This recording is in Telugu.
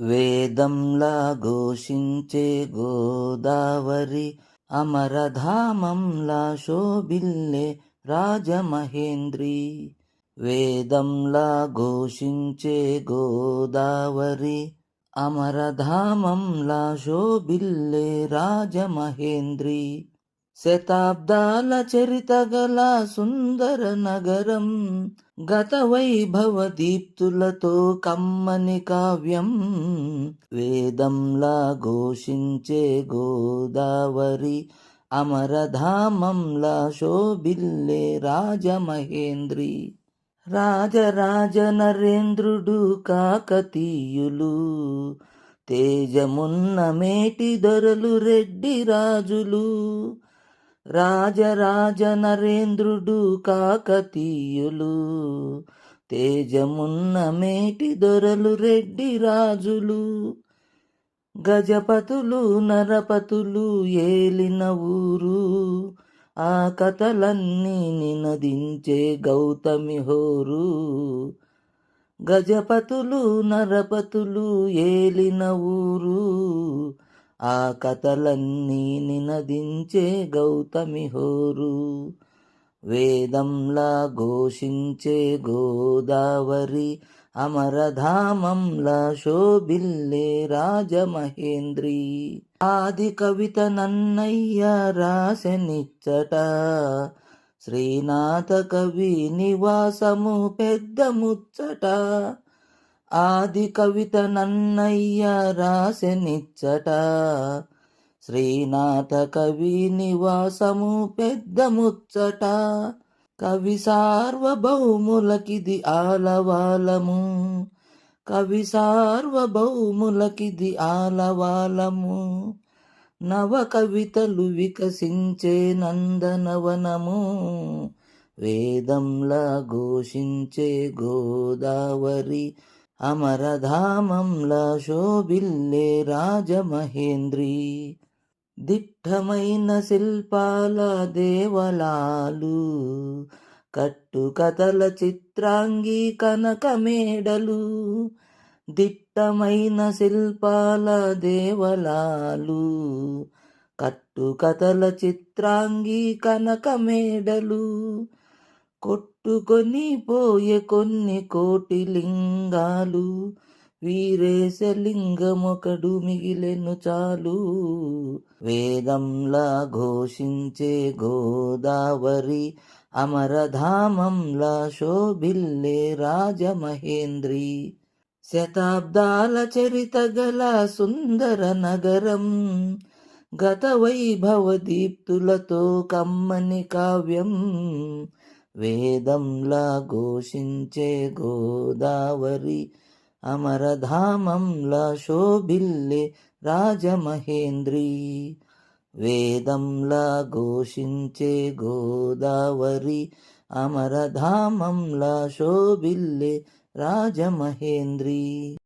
వేదంలా ఘోషించే గోదావరి అమరధామంలా శోభిల్లే రాజమహేంద్రి. వేదంలా ఘోషించే గోదావరి అమరధామంలా శోభిల్లే రాజమహేంద్రి. శతాబ్దాల చరిత గల సుందర నగరం గత వైభవ దీప్తులతో కమ్మని కావ్యం వేదంలా ఘోషించే గోదావరి అమరధామంలా శోభిల్లే రాజమహేంద్రి. రాజరాజ నరేంద్రుడు కాకతీయులు తేజమున్న మేటి దొరలు రెడ్డి రాజులు రాజరాజ నరేంద్రుడు కాకతీయులు. తేజమున్న మేటి దొరలు రెడ్డి రాజులు. గజపతులు నరపతులు ఏలిన ఊరు. ఆ కథలన్నీ నినదించే గౌతమి హోరు. గజపతులు నరపతులు ఏలిన ఊరు. ఆ కథలన్నీ నినదించే గౌతమి హోరు వేదంలా ఘోషించే గోదావరి అమరధామంలా శోభిల్లే రాజమహేంద్రి. ఆది కవిత నన్నయ్య రాసెనిచ్చట శ్రీనాథ కవి నివాసము పెద్ద ముచ్చట. ఆది కవిత నన్నయ్య రాసెనిచ్చట. శ్రీనాథ కవి నివాసము పెద్ద ముచ్చట కవి సార్వభౌములకిది ఆలవాలము. కవి సార్వభౌములకిది ఆలవాలము. నవ కవితలు వికసించే నందనవనము. వేదంలా ఘోషించే గోదావరి అమరధామంలా శోభిల్లే రాజమహేంద్రి దిట్టమైన శిల్పాల దేవలాలు కట్టుకథల చిత్రాంగి కనక మేడలు దిట్టమైన శిల్పాల దేవలాలు కట్టుకథల చిత్రాంగి కనక మేడలు కొట్టుకొని పోయే కొన్ని కోటి లింగాలు వీరేశలింగమొకడు మిగిలెను చాలు. వేదంలా ఘోషించే గోదావరి అమరధామంలా శోభిల్లే రాజమహేంద్రి. శతాబ్దాల చరిత గల సుందర నగరం గత వైభవ దీప్తులతో కమ్మని కావ్యం. వేదంలా ఘోషించే గోదావరి అమరధామంలా శోభిల్లే రాజమహేంద్రి. వేదంలా ఘోషించే గోదావరి అమరధామంలా శోభిల్లే రాజమహేంద్రి.